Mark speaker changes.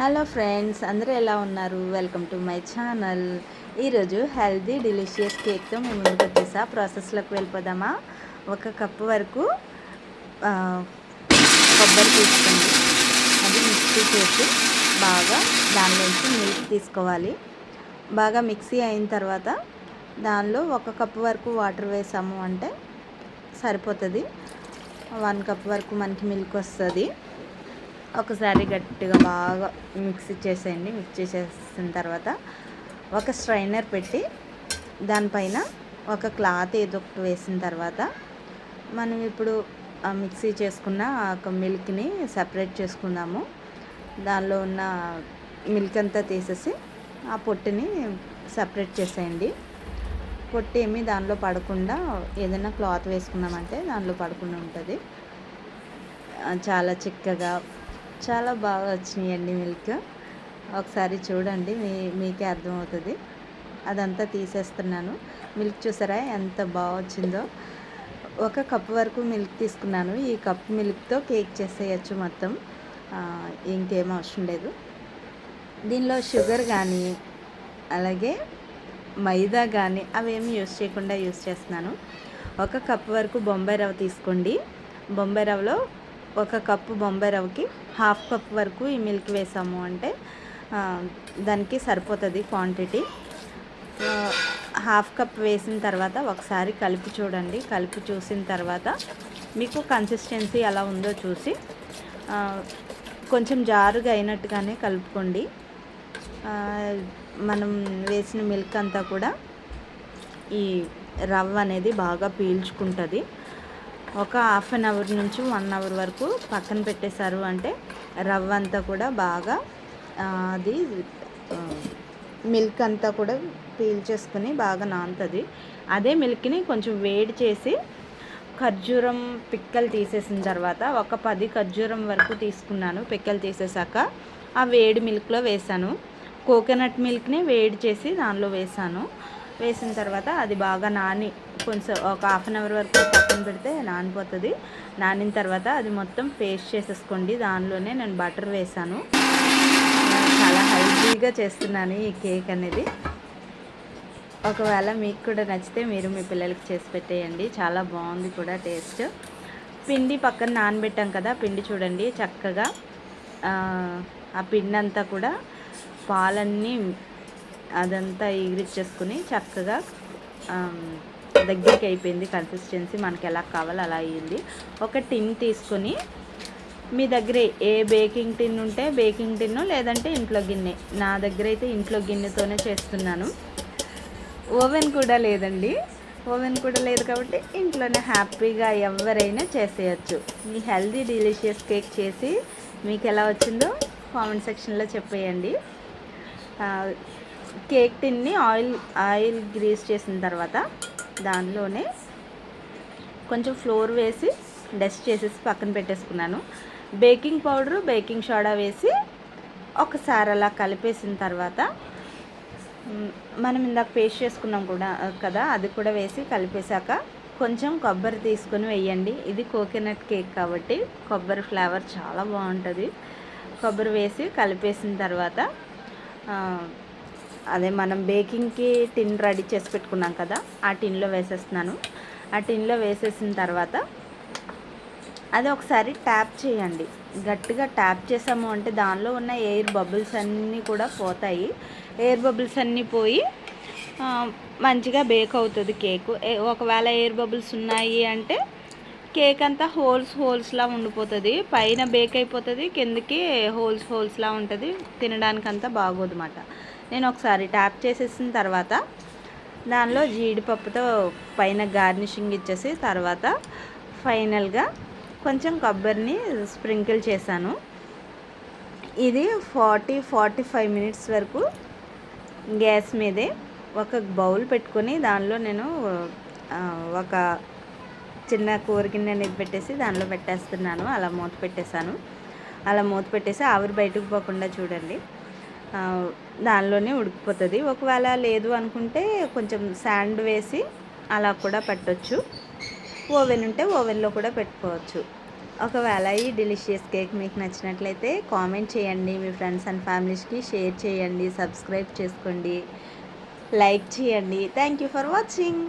Speaker 1: Hello friends అందరూ ఎలా ఉన్నారు? Welcome to my channel. ఈరోజు హెల్దీ డెలిషియస్ కేక్తో మేము ముందుకు వచ్చేసా ప్రాసెస్లోకి వెళ్ళిపోదామా? ఒక కప్పు వరకు కొబ్బరి తీసుకోండి. అది మిక్సీ చేసి బాగా దానిలోంచి మిల్క్ తీసుకోవాలి. బాగా మిక్సీ అయిన తర్వాత దానిలో ఒక కప్పు వరకు వాటర్ వేసాము అంటే సరిపోతుంది. వన్ కప్ వరకు మనకి మిల్క్ వస్తుంది. ఒకసారి గట్టిగా బాగా మిక్సీ చేసేయండి. మిక్స్ చేసేసిన తర్వాత ఒక స్ట్రైనర్ పెట్టి దానిపైన ఒక క్లాత్ ఏదో ఒకటి వేసిన తర్వాత మనం ఇప్పుడు ఆ మిక్సీ చేసుకున్న ఒక మిల్క్ని సపరేట్ చేసుకుందాము. దానిలో ఉన్న మిల్క్ అంతా తీసేసి ఆ పొట్టుని సపరేట్ చేసేయండి. పొట్టు ఏమి దానిలో పడకుండా ఏదైనా క్లాత్ వేసుకున్నామంటే దానిలో పడకుండా ఉంటుంది. చాలా చిక్కగా చాలా బాగా వచ్చినాయండి మిల్క్. ఒకసారి చూడండి మీ మీకే అర్థమవుతుంది. అదంతా తీసేస్తున్నాను. మిల్క్ చూసారా ఎంత బాగా వచ్చిందో. ఒక కప్ వరకు మిల్క్ తీసుకున్నాను. ఈ కప్ మిల్క్తో కేక్ చేసేయచ్చు మొత్తం. ఇంకేం అవసరం లేదు. దీనిలో షుగర్ కానీ అలాగే మైదా కానీ అవేమి యూస్ చేయకుండా యూస్ చేస్తున్నాను. ఒక కప్ వరకు బొంబాయి రవ్వ తీసుకోండి. బొంబాయి రవ్వలో ఒక కప్పు బొంబాయి రవ్వకి హాఫ్ కప్ వరకు ఈ మిల్క్ వేసాము అంటే దానికి సరిపోతుంది క్వాంటిటీ హాఫ్ కప్ వేసిన తర్వాత ఒకసారి కలిపి చూడండి. కలిపి చూసిన తర్వాత మీకు కన్సిస్టెన్సీ ఎలా ఉందో చూసి కొంచెం జారుగా అయినట్టుగానే కలుపుకోండి. మనం వేసిన మిల్క్ అంతా కూడా ఈ రవ్వ అనేది బాగా పీల్చుకుంటుంది. ఒక హాఫ్ అన్ అవర్ నుంచి వన్ అవర్ వరకు పక్కన పెట్టేశారు అంటే రవ్వ అంతా కూడా బాగా అది మిల్క్ అంతా కూడా పీల్చేసుకుని బాగా నానుతుంది. అదే మిల్క్ని కొంచెం వేడి చేసి ఖర్జూరం పిక్కలు తీసేసిన తర్వాత ఒక పది ఖర్జూరం వరకు తీసుకున్నాను పిక్కలు తీసేసాక ఆ వేడి మిల్క్లో వేసాను కోకోనట్ మిల్క్ని వేడి చేసి దానిలో వేసాను వేసిన తర్వాత అది బాగా నాని కొంచెం ఒక హాఫ్ అన్ అవర్ వరకు పక్కన పెడితే నానిపోతుంది. నానిన తర్వాత అది మొత్తం పేస్ట్ చేసేసుకోండి. దానిలోనే నేను బటర్ వేసాను. చాలా హెల్తీగా చేస్తున్నాను ఈ కేక్ అనేది. ఒకవేళ మీకు కూడా నచ్చితే మీరు మీ పిల్లలకి చేసి పెట్టేయండి. చాలా బాగుంది కూడా టేస్ట్. పిండి పక్కన నానబెట్టాం కదా పిండి చూడండి చక్కగా. ఆ, పిండి అంతా కూడా పాలన్నీ అదంతా ఎగిరిచ్చేసుకుని చక్కగా దగ్గరికి అయిపోయింది కన్సిస్టెన్సీ మనకి ఎలా కావాలో అలా అయ్యింది ఒక టిన్ తీసుకొని మీ దగ్గర ఏ బేకింగ్ టిన్ ఉంటే బేకింగ్ టిన్ లేదంటే ఇంట్లో గిన్నె. నా దగ్గర అయితే ఇంట్లో గిన్నెతోనే చేస్తున్నాను. ఓవెన్ కూడా లేదండి. ఓవెన్ కూడా లేదు కాబట్టి ఇంట్లోనే హ్యాపీగా ఎవరైనా చేసేయచ్చు. మీ హెల్దీ డెలిషియస్ కేక్ చేసి మీకు ఎలా వచ్చిందో కామెంట్ సెక్షన్లో చెప్పేయండి. కేక్ టిన్ని ఆయిల్ ఆయిల్ గ్రీస్ చేసిన తర్వాత దానిలోనే కొంచెం ఫ్లోర్ వేసి డస్ట్ చేసేసి పక్కన పెట్టేసుకున్నాను. బేకింగ్ పౌడరు బేకింగ్ సోడా వేసి ఒకసారి అలా కలిపేసిన తర్వాత మనం ఇందాక పేస్ట్ చేసుకున్నాం కూడా కదా అది కూడా వేసి కలిపేశాక కొంచెం కొబ్బరి తీసుకొని వేయండి. ఇది కోకోనట్ కేక్ కాబట్టి కొబ్బరి ఫ్లేవర్ చాలా బాగుంటుంది. కొబ్బరి వేసి కలిపేసిన తర్వాత అదే మనం బేకింగ్కి టిన్ రెడీ చేసి పెట్టుకున్నాం కదా ఆ టిన్లో వేసేస్తున్నాను. ఆ టిన్లో వేసేసిన తర్వాత అది ఒకసారి ట్యాప్ చేయండి. గట్టిగా ట్యాప్ చేసాము అంటే దానిలో ఉన్న ఎయిర్ బబుల్స్ అన్నీ కూడా పోతాయి. ఎయిర్ బబుల్స్ అన్నీ పోయి మంచిగా బేక్ అవుతుంది కేకు. ఏ- ఒకవేళ ఎయిర్ బబుల్స్ ఉన్నాయి అంటే కేక్ అంతా హోల్స్ హోల్స్లా ఉండిపోతుంది. పైన బేక్ అయిపోతుంది కిందకి హోల్స్ హోల్స్లా ఉంటుంది. తినడానికి అంతా బాగోదు అన్నమాట నేను ఒకసారి ట్యాప్ చేసేసిన తర్వాత దానిలో జీడిపప్పుతో పైన గార్నిషింగ్ ఇచ్చేసి తర్వాత ఫైనల్గా కొంచెం కొబ్బరిని స్ప్రింకిల్ చేశాను. ఇది ఫార్టీ ఫార్టీ ఫైవ్ మినిట్స్ వరకు గ్యాస్ మీదే ఒక బౌల్ పెట్టుకొని దానిలో నేను ఒక చిన్న కూర గిన్నె అనేది పెట్టేసి దానిలో పెట్టేస్తున్నాను. అలా మూత పెట్టేశాను. అలా మూత పెట్టేసి ఆవిరి బయటకు పోకుండా చూడండి. దానిలోనే ఉడికిపోతుంది. ఒకవేళ లేదు అనుకుంటే కొంచెం శాండ్ వేసి అలా కూడా పెట్టచ్చు. ఓవెన్ ఉంటే ఓవెన్లో కూడా పెట్టుకోవచ్చు. ఒకవేళ ఈ డెలిషియస్ కేక్ మీకు నచ్చినట్లయితే కామెంట్ చేయండి. మీ ఫ్రెండ్స్ అండ్ ఫ్యామిలీస్కి షేర్ చేయండి. సబ్స్క్రైబ్ చేసుకోండి. లైక్ చేయండి. Thank you for watching